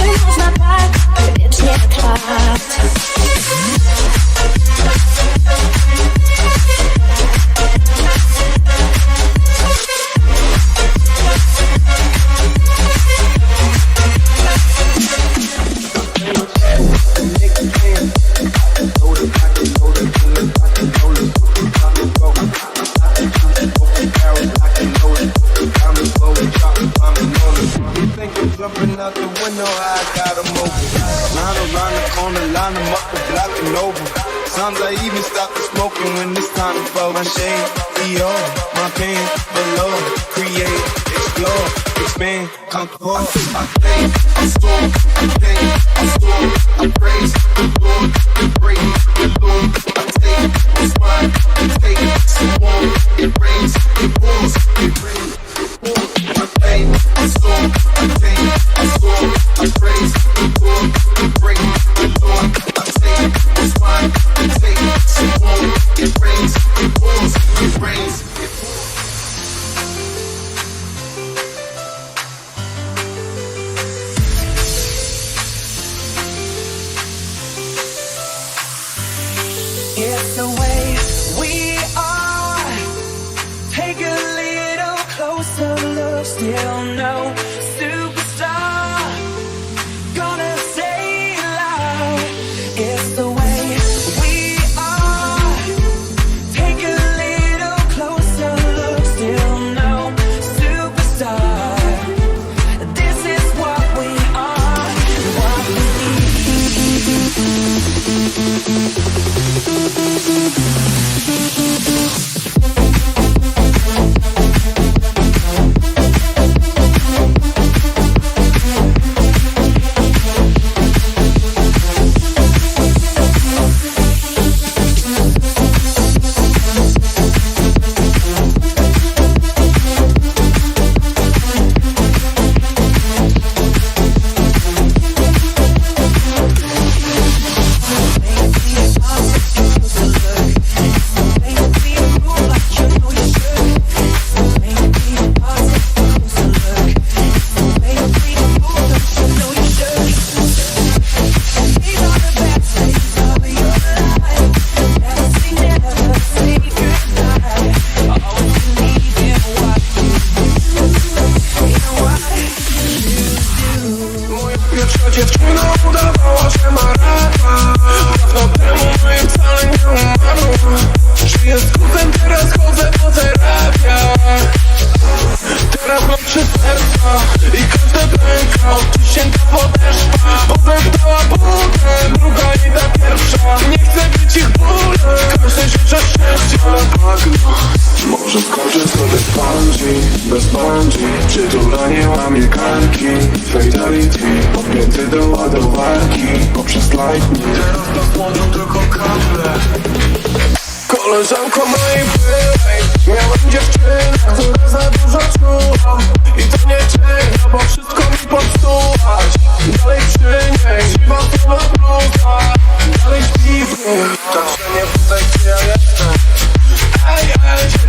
Czy można Dior, my pen, below, create, explore, expand, conquer. I think, I storm, I think, I storm, I praise, the boom, the break, the boom. I take, it's mine, I take, so warm, it rains, it pours, it rains. I think, I storm, I think, I storm, I praise, the boom, the break, the boom. the way we are. Take a little closer look still. zdoła do walki poprzez lightning Teraz na słonią tylko kable. Koleżanko mojej byłej Miałem dziewczynę, która za dużo czuła. I to nie czeka, bo wszystko mi popsułaś. Dalej przy niej, dziwa to napluwa Dalej śpiwny, tak nie pytaj gdzie ja jestem Ej, ej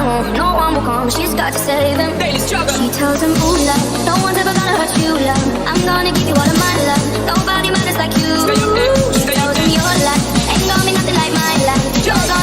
home, no one will come. She's got to save him. Daily struggle. She tells him, Ooh, love, no one's ever gonna hurt you, love. I'm gonna give you all of my love. Nobody matters like you. Stay up. Stay she tells him your life ain't gonna be nothing like my life. You're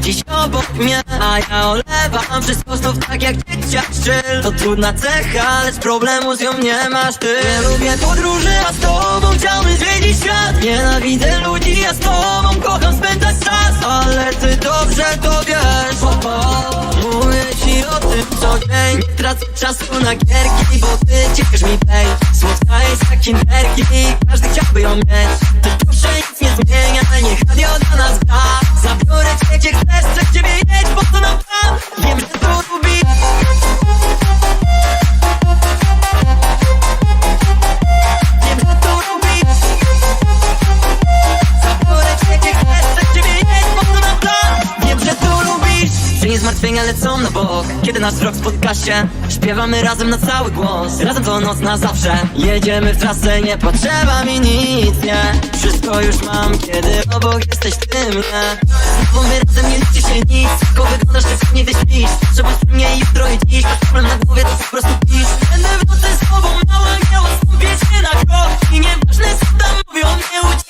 dziś obok mnie A ja olewam wszystko znów tak jak dzieciak szczyl To trudna cecha, lecz problemu z nią nie masz ty. Nie lubię podróży, a z tobą chciałbym zwiedzić świat. Nienawidzę ludzi, a z tobą kocham spędzać czas. Ale ty dobrze to wiesz Mówię o tym co dzień. Nie tracę czasu na gierki, bo ty ciekasz mi play Słodka jest jak kinderki każdy chciałby ją mieć. Ty proszę nic nie zmienia, niech radio dla nas gra Zabiorę cię gdzie chcesz, chcę ciebie jedź, po co nam tam? Śpiewamy razem na cały głos. Razem to noc na zawsze. Jedziemy w trasę, nie potrzeba mi nic, nie. Wszystko już mam, kiedy obok jesteś ty mnie. Bo my razem nie liczy się nic Tylko wyglądasz ty nie wyśpisz. Trzeba mnie jutro i dziś problem na głowie, to po prostu pisz. Będę w nocy z tobą, mała nie odstąpię się na krok. I nieważne co tam mówią, nie ucieknę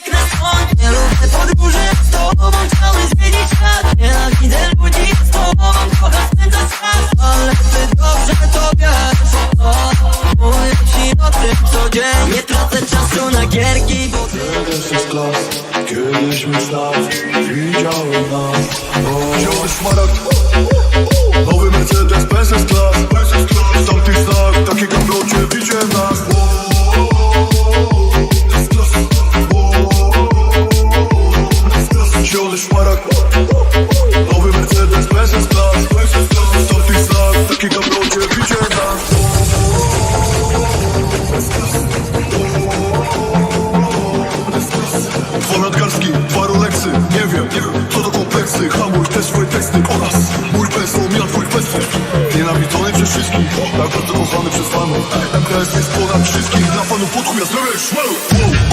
MKS jest ponad wszystkich Dla fanów pod chuja zdrowia i szmalu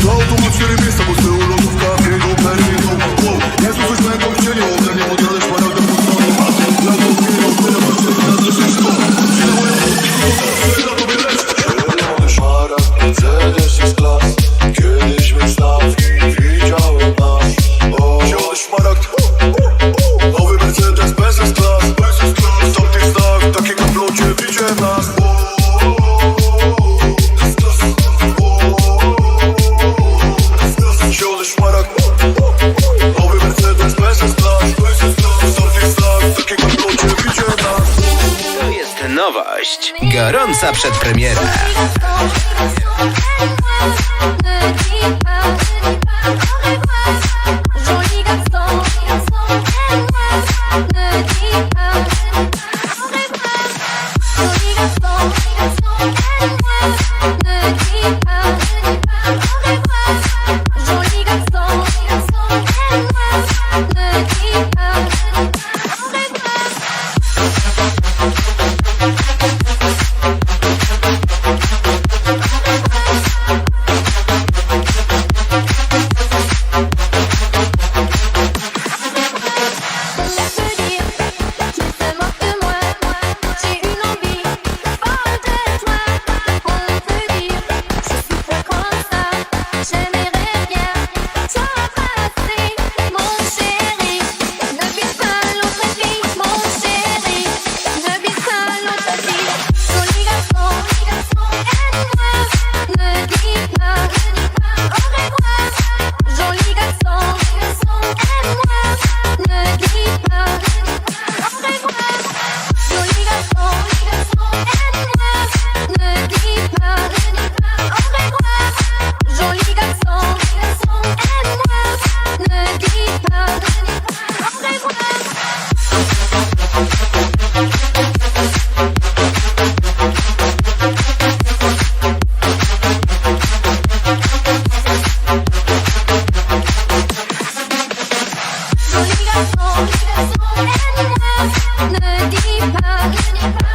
Gorąca Deeper, deeper, deeper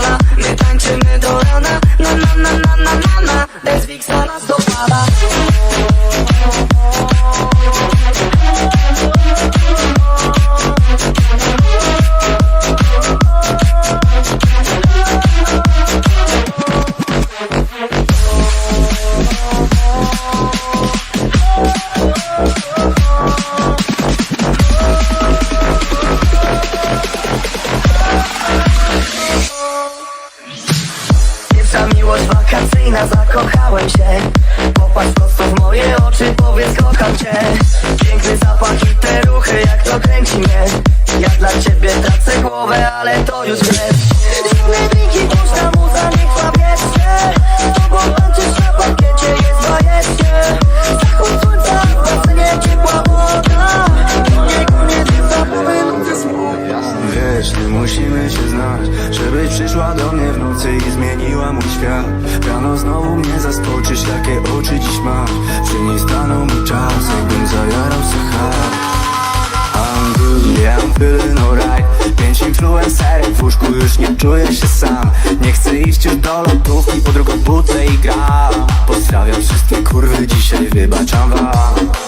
sala, ne kręci mnie kurwy dzisiaj wybaczam wam.